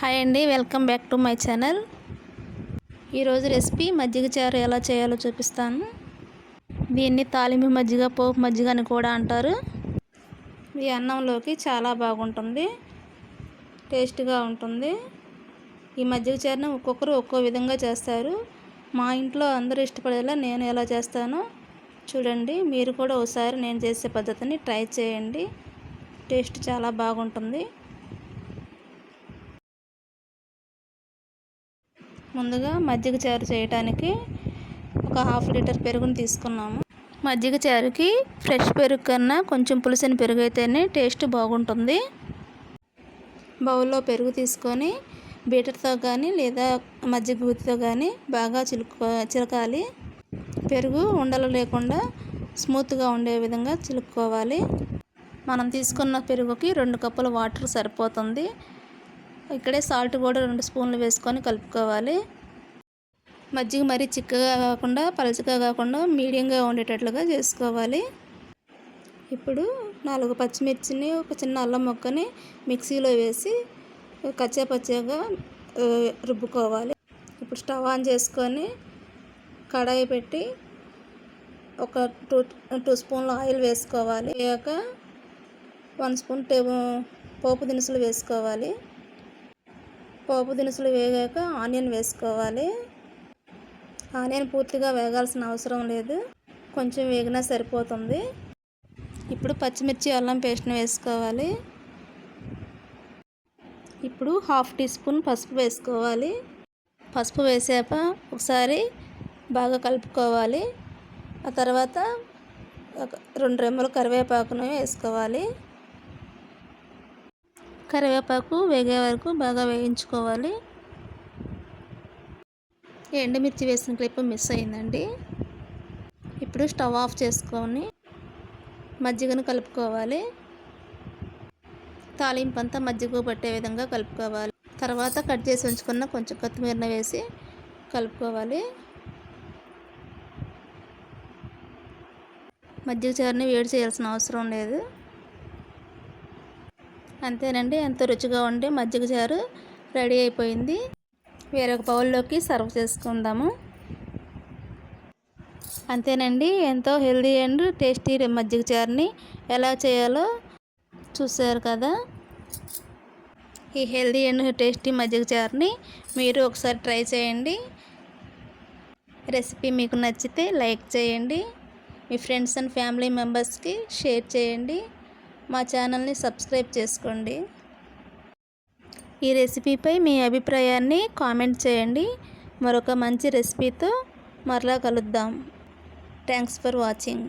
Hi అండి welcome back to my channel. ఈరోజు recipe మజ్జిగ చారు ఎలా చేయాలో చూపిస్తాను. దీన్ని తాలింపు మజ్జిగ పోపు మజ్జిగ అని కూడా అంటారు. ఈ అన్నంలోకి చాలా బాగుంటుంది టేస్ట్గా ఉంటుంది. ఈ మజ్జిగ చారుని ఒక్కొక్కరు ఒక్కో విధంగా చేస్తారు. మా ఇంట్లో అందరూ ఇష్టపడేలా నేను ఎలా చేస్తానో చూడండి. మీరు కూడా ఒకసారి నేను చేసే పద్ధతిని ట్రై చేయండి. టేస్ట్ చాలా బాగుంటుంది. ముందుగా మజ్జిగ చారు చేయడానికి ఒక హాఫ్ లీటర్ పెరుగును తీసుకున్నాము. మజ్జిగ చారుకి ఫ్రెష్ పెరుగు కన్నా కొంచెం పులిసిన పెరుగు అయితేనే టేస్ట్ బాగుంటుంది. బౌల్లో పెరుగు తీసుకొని బీటర్తో కానీ లేదా మజ్జిగ గుత్తితో కానీ బాగా చిలుకో చిలకాలి పెరుగు ఉండలు లేకుండా స్మూత్గా ఉండే విధంగా చిలుక్కోవాలి. మనం తీసుకున్న పెరుగుకి రెండు కప్పుల వాటర్ సరిపోతుంది. ఇక్కడే సాల్ట్ కూడా రెండు స్పూన్లు వేసుకొని కలుపుకోవాలి. మజ్జిగ మరీ చిక్కగా కాకుండా పలచగా కాకుండా మీడియంగా ఉండేటట్లుగా చేసుకోవాలి. ఇప్పుడు నాలుగు పచ్చిమిర్చిని ఒక చిన్న అల్లం మొక్కని మిక్సీలో వేసి కచ్చా పచ్చగా రుబ్బుకోవాలి. ఇప్పుడు స్టవ్ ఆన్ చేసుకొని కడాయి పెట్టి ఒక టూ టూ స్పూన్లు ఆయిల్ వేసుకోవాలి. వేయక వన్ స్పూన్ టేబుల్ పోపు దినుసులు వేసుకోవాలి. పోపు దినుసులు వేగాక ఆనియన్ వేసుకోవాలి. ఆనియన్ పూర్తిగా వేగాల్సిన అవసరం లేదు. కొంచెం వేగినా సరిపోతుంది. ఇప్పుడు పచ్చిమిర్చి అల్లం పేస్ట్ని వేసుకోవాలి. ఇప్పుడు హాఫ్ టీ స్పూన్ పసుపు వేసుకోవాలి. పసుపు వేసాక ఒకసారి బాగా కలుపుకోవాలి. ఆ తర్వాత రెండు రెమ్మలు కరివేపాకును వేసుకోవాలి. కరివేపాకు వేగే వరకు బాగా వేయించుకోవాలి. ఎండుమిర్చి వేసిన క్లిప్ మిస్ అయిందండి. ఇప్పుడు స్టవ్ ఆఫ్ చేసుకొని మజ్జిగను కలుపుకోవాలి. తాలింపు అంతా మజ్జిగ పట్టే విధంగా కలుపుకోవాలి. తర్వాత కట్ చేసి ఉంచుకున్న కొంచెం కొత్తిమీరను వేసి కలుపుకోవాలి. మజ్జిగ చారుని వేడి చేయాల్సిన అవసరం లేదు. అంతేనండి ఎంతో రుచిగా ఉండే మజ్జిగ చారు రెడీ అయిపోయింది. వేరొక బౌల్లోకి సర్వ్ చేసుకుందాము. అంతేనండి ఎంతో హెల్దీ అండ్ టేస్టీ మజ్జిగ చారుని ఎలా చేయాలో చూసారు కదా. ఈ హెల్దీ అండ్ టేస్టీ మజ్జిగ చారుని మీరు ఒకసారి ట్రై చేయండి. రెసిపీ మీకు నచ్చితే లైక్ చేయండి. మీ ఫ్రెండ్స్ అండ్ ఫ్యామిలీ మెంబర్స్కి షేర్ చేయండి. మా ఛానల్ని సబ్స్క్రైబ్ చేసుకోండి. ఈ రెసిపీపై మీ అభిప్రాయాన్ని కామెంట్ చేయండి. మరొక మంచి రెసిపీతో మరలా కలుద్దాం. Thanks for watching.